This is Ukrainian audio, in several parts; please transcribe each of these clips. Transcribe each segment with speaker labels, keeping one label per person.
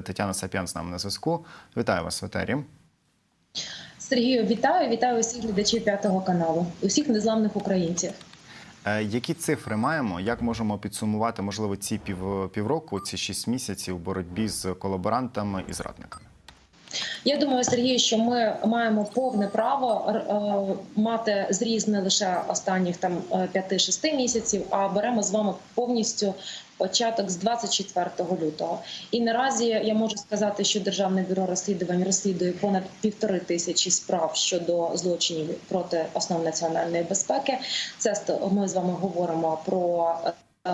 Speaker 1: Тетяна Сап'ян з нами на зв'язку. Вітаю вас в етері.
Speaker 2: Сергію, вітаю, вітаю усіх глядачів п'ятого каналу, усіх незламних українців.
Speaker 1: Е, Які цифри маємо? Як можемо підсумувати, можливо, ці пів півроку, ці шість місяців боротьбі з колаборантами і зрадниками?
Speaker 2: Я думаю, Сергію, що ми маємо повне право е, мати зріз не лише останніх там 5-6 місяців, а беремо з вами повністю початок з 24 лютого. І наразі я можу сказати, що державне бюро розслідувань розслідує понад півтори тисячі справ щодо злочинів проти основ національної безпеки. Це ми з вами говоримо про е,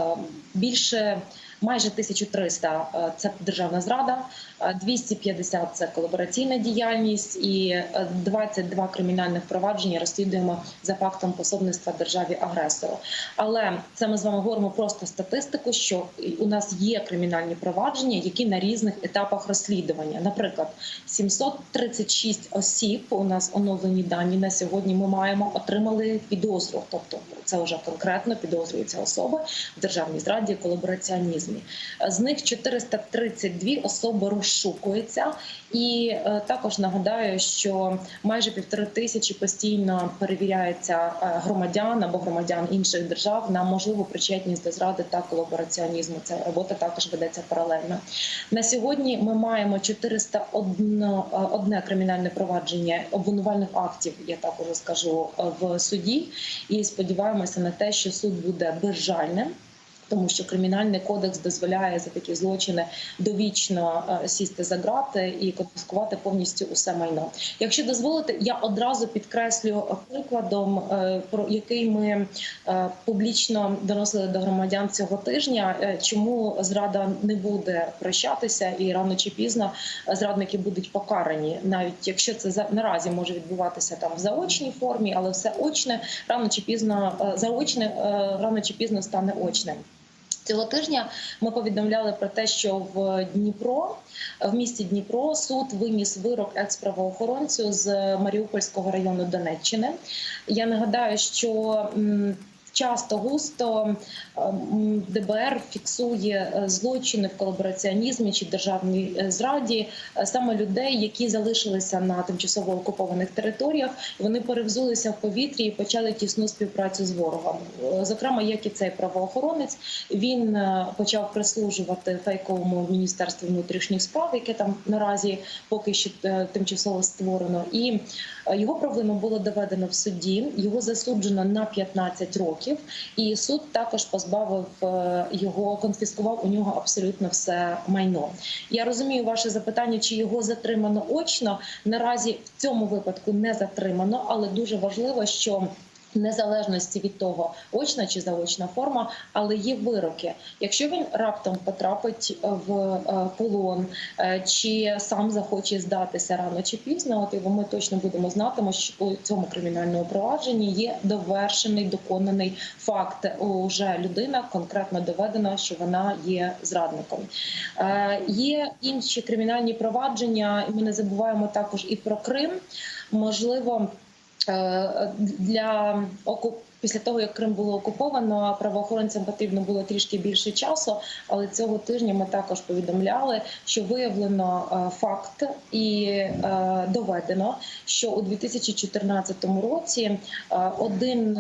Speaker 2: більше. Майже 1300 – це державна зрада, 250 – це колабораційна діяльність, і 22 кримінальних провадження розслідуємо за фактом пособництва державі агресору. Але це ми з вами говоримо просто статистику, що у нас є кримінальні провадження, які на різних етапах розслідування. Наприклад, 736 осіб у нас оновлені дані на сьогодні. Ми маємо отримали підозру, тобто це вже конкретно підозрюються особи в державній зраді, колабораціонізмі. З них 432 особи розшукуються, і е, також нагадаю, що майже півтори тисячі постійно перевіряється е, громадян або громадян інших держав на можливу причетність до зради та колабораціонізму. Ця робота також ведеться паралельно. На сьогодні ми маємо 401 е, одне кримінальне провадження обвинувальних актів. Я так уже скажу в суді, і сподіваємося на те, що суд буде безжальним тому що кримінальний кодекс дозволяє за такі злочини довічно сісти за грати і конфіскувати повністю усе майно. Якщо дозволите, я одразу підкреслю прикладом, про який ми публічно доносили до громадян цього тижня, чому зрада не буде прощатися, і рано чи пізно зрадники будуть покарані, навіть якщо це наразі може відбуватися там в заочній формі, але все очне рано чи пізно заочне рано чи пізно стане очним. Цього тижня ми повідомляли про те, що в Дніпро, в місті Дніпро, суд виніс вирок екс-правоохоронцю з Маріупольського району Донеччини. Я нагадаю, що Часто густо ДБР фіксує злочини в колабораціонізмі чи державній зраді саме людей, які залишилися на тимчасово окупованих територіях. Вони перевзулися в повітрі і почали тісну співпрацю з ворогом. Зокрема, як і цей правоохоронець, він почав прислужувати фейковому міністерству внутрішніх справ, яке там наразі поки що тимчасово створено, і його провину було доведено в суді. Його засуджено на 15 років. І суд також позбавив його, конфіскував у нього абсолютно все майно. Я розумію ваше запитання, чи його затримано очно. Наразі в цьому випадку не затримано, але дуже важливо, що Незалежності від того, очна чи заочна форма, але є вироки. Якщо він раптом потрапить в полон чи сам захоче здатися рано чи пізно, то ми точно будемо знати, що у цьому кримінальному провадженні є довершений доконаний факт. Уже людина конкретно доведена, що вона є зрадником. Є інші кримінальні провадження, і ми не забуваємо також і про Крим. Можливо для окуп... Після того, як Крим було окуповано, правоохоронцям потрібно було трішки більше часу. Але цього тижня ми також повідомляли, що виявлено факт і доведено, що у 2014 році один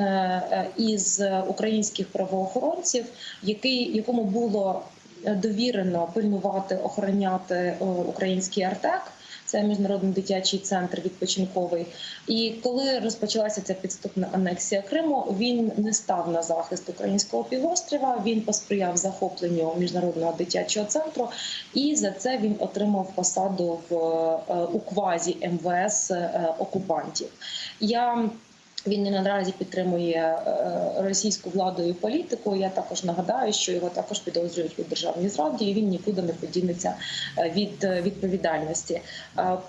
Speaker 2: із українських правоохоронців, який якому було довірено пильнувати охороняти український артек. Це міжнародний дитячий центр відпочинковий. І коли розпочалася ця підступна анексія Криму, він не став на захист українського півострова. Він посприяв захопленню міжнародного дитячого центру, і за це він отримав посаду в у квазі МВС окупантів. Я він не наразі підтримує російську владу і політику. Я також нагадаю, що його також підозрюють у державній зраді, і він нікуди не подінеться від відповідальності.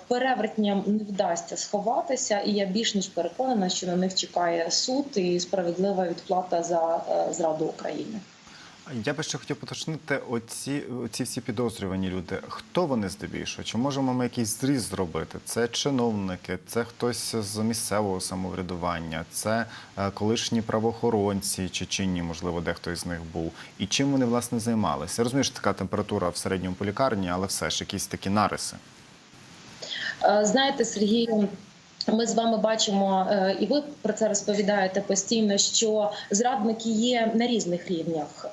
Speaker 2: Перевертням не вдасться сховатися, і я більш ніж переконана, що на них чекає суд і справедлива відплата за зраду України.
Speaker 1: Я би ще хотів поточнити оці, оці всі підозрювані люди. Хто вони здебільшого? Чи можемо ми якийсь зріз зробити? Це чиновники, це хтось з місцевого самоврядування, це е, колишні правоохоронці чи чинні, можливо, дехто із них був. І чим вони власне займалися? Я розумію, що така температура в середньому полікарні, але все ж якісь такі нариси.
Speaker 2: Е, Знаєте, Сергію, ми з вами бачимо, е, і ви про це розповідаєте постійно, що зрадники є на різних рівнях.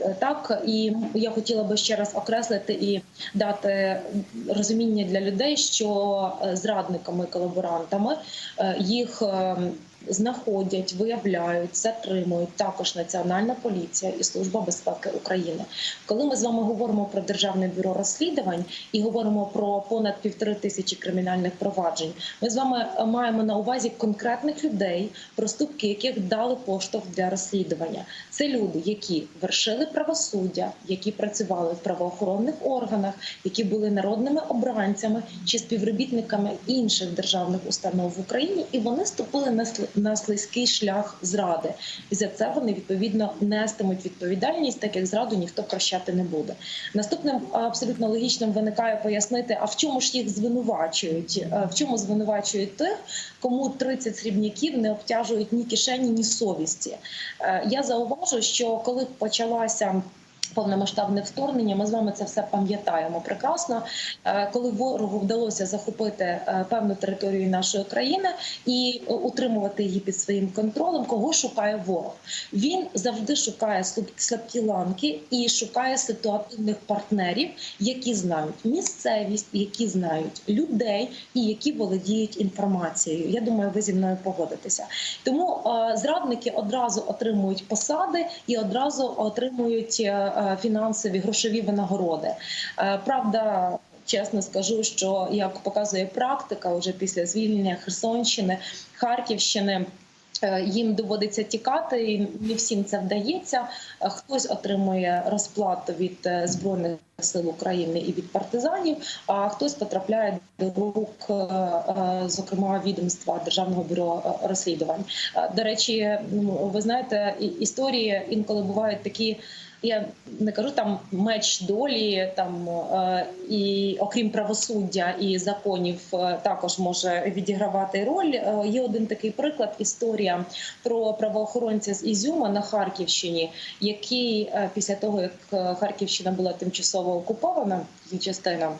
Speaker 2: Е, Так і я хотіла би ще раз окреслити і дати розуміння для людей, що е, зрадниками, колаборантами е, їх. Знаходять, виявляють, затримують також Національна поліція і Служба безпеки України. Коли ми з вами говоримо про державне бюро розслідувань і говоримо про понад півтори тисячі кримінальних проваджень, ми з вами е, маємо на увазі конкретних людей, проступки яких дали поштовх для розслідування. Це люди, які вершили правосуддя, які працювали в правоохоронних органах, які були народними обранцями чи співробітниками інших державних установ в Україні, і вони ступили на на слизький шлях зради. І за це вони відповідно нестимуть відповідальність, так як зраду ніхто прощати не буде. Наступним абсолютно логічним виникає пояснити, а в чому ж їх звинувачують? Е, В чому звинувачують тих, кому 30 срібняків не обтяжують ні кишені, ні совісті. Е, Я зауважу, що коли почалася повномасштабне вторгнення, ми з вами це все пам'ятаємо прекрасно. Е, Коли ворогу вдалося захопити е, певну територію нашої країни і утримувати її під своїм контролем, кого шукає ворог? Він завжди шукає слаб- слабкі ланки і шукає ситуативних партнерів, які знають місцевість, які знають людей і які володіють інформацією. Я думаю, ви зі мною погодитеся. Тому е, зрадники одразу отримують посади і одразу отримують фінансові грошові винагороди. Е, Правда. Чесно скажу, що як показує практика, вже після звільнення Херсонщини, Харківщини. е, Їм доводиться тікати, і не всім це вдається. Е, Хтось отримує розплату від е, збройних сил України і від партизанів, а хтось потрапляє до рук, е, е, зокрема відомства Державного бюро е, розслідувань. Е, До речі, ну, ви знаєте, історії інколи бувають такі. Я не кажу там меч долі, там е, і окрім правосуддя і законів, е, також може відігравати роль. Е, Є один такий приклад: історія про правоохоронця з Ізюма на Харківщині, який після того як Харківщина була тимчасово окупована, частина.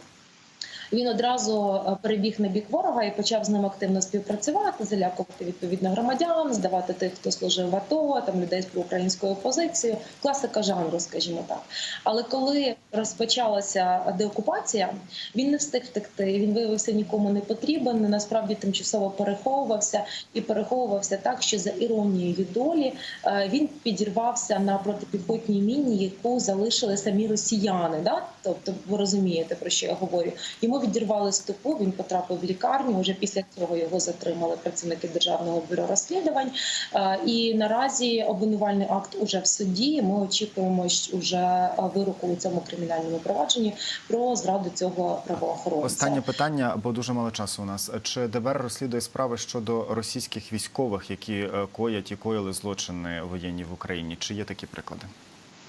Speaker 2: Він одразу е, перебіг на бік ворога і почав з ним активно співпрацювати, залякувати відповідно громадян, здавати тих, хто служив в АТО, там людей з проукраїнською позицією. Класика жанру, скажімо так. Але коли розпочалася деокупація, він не встиг втекти. Він виявився нікому не потрібен. Насправді тимчасово переховувався і переховувався так, що за іронією долі е, він підірвався на протипіхотній міні, яку залишили самі росіяни. Да? Тобто, ви розумієте про що я говорю. Йому відірвали стопу. Він потрапив в лікарню. Уже після цього його затримали працівники державного бюро розслідувань. Е, І наразі обвинувальний акт уже в суді. Ми очікуємо уже е, вироку у цьому кримінальному провадженні про зраду цього правоохоронця.
Speaker 1: Останнє питання, бо дуже мало часу у нас. Чи ДБР розслідує справи щодо російських військових, які е, коять і коїли злочини воєнні в Україні? Чи є такі приклади?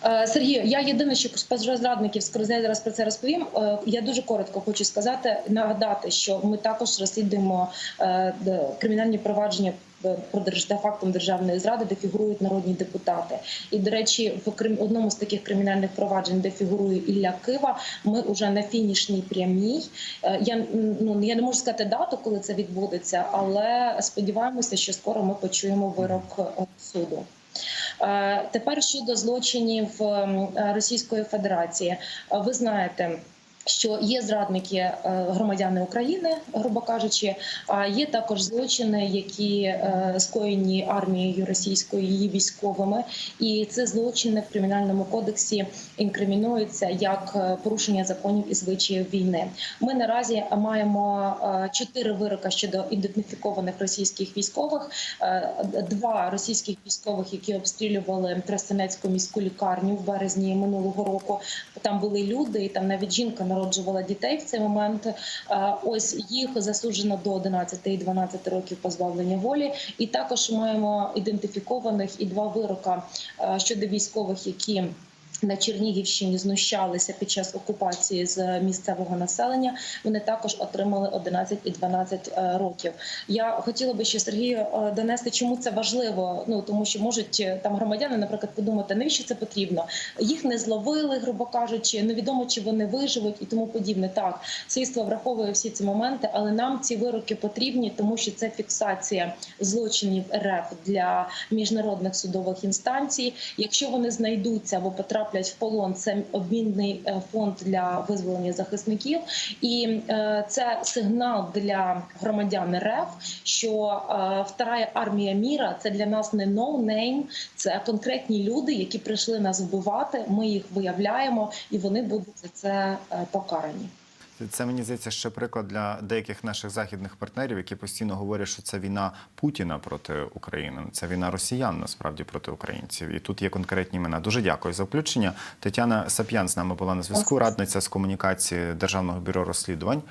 Speaker 2: Е, Сергію, я єдине, що з зрадників скоро зараз про це розповім. Е, Я дуже коротко хочу сказати, нагадати, що ми також розслідуємо е, кримінальні провадження. Про за фактом державної зради, де фігурують народні депутати, і до речі, в одному з таких кримінальних проваджень, де фігурує Ілля Кива, ми вже на фінішній прямій. Я ну я не можу сказати дату, коли це відбудеться, але сподіваємося, що скоро ми почуємо вирок суду. Е, Тепер щодо злочинів ем, Російської Федерації, Е, ви знаєте. Що є зрадники е, громадяни України, грубо кажучи, а є також злочини, які е, скоєні армією російською її військовими, і це злочини в кримінальному кодексі інкримінуються як е, порушення законів і звичаїв війни. Ми наразі маємо чотири вироки щодо ідентифікованих російських військових, два російських військових, які обстрілювали Тростянецьку міську лікарню в березні минулого року. Там були люди, і там навіть жінка народжувала дітей в цей момент. Е, Ось їх засуджено до 11 і 12 років позбавлення волі. І також маємо ідентифікованих і два вирока е, щодо військових, які на Чернігівщині знущалися під час окупації з місцевого населення. Вони також отримали 11 і 12 е, років. Я хотіла би ще Сергію е, донести, чому це важливо. Ну тому що можуть е, там громадяни, наприклад, подумати, навіщо це потрібно. Їх не зловили, грубо кажучи, невідомо чи вони виживуть і тому подібне. Так, слідство враховує всі ці моменти, але нам ці вироки потрібні, тому що це фіксація злочинів РФ для міжнародних судових інстанцій. Якщо вони знайдуться або потраплять в полон, це обмінний е, фонд для визволення захисників, і е, це сигнал для громадян РФ, що е, вторая армія міра це для нас не no-name, це конкретні люди, які прийшли нас вбивати. Ми їх виявляємо, і вони будуть за це покарані.
Speaker 1: Це мені здається ще приклад для деяких наших західних партнерів, які постійно говорять, що це війна Путіна проти України, це війна росіян насправді проти українців. І тут є конкретні імена. Дуже дякую за включення. Тетяна Сап'ян з нами була на зв'язку, радниця з комунікації Державного бюро розслідувань.